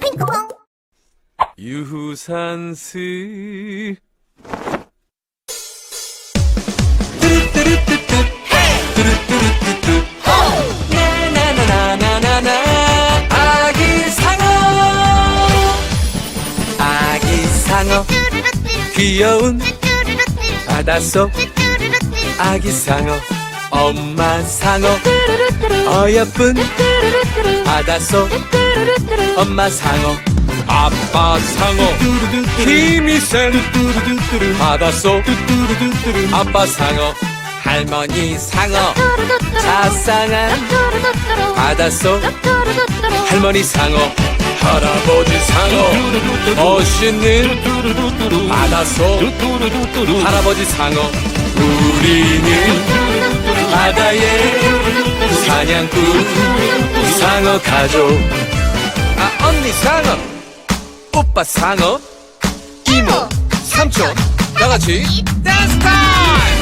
핑크퐁 유산슬 상어 귀여운 바닷속 아기 상어 엄마 상어. 어여쁜 바닷속. 엄마 상어. 아빠 상어. 힘이 센 바닷속. 아빠 상어. 할머니 상어. 자상한 바닷속. 할머니 상어. 할아버지 상어. 멋있는 바닷속. 할아버지 상어. 우리는 바다의 사냥꾼 상어 가족. 아 언니 상어. 오빠 상어. 이모 삼촌. 다같이 댄스 타임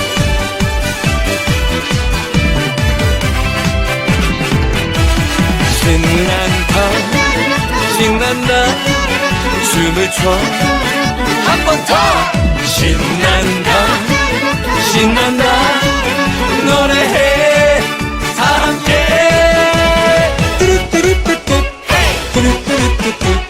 신난다 신난다. 춤을 춰. 한 번 더. 신난다 you.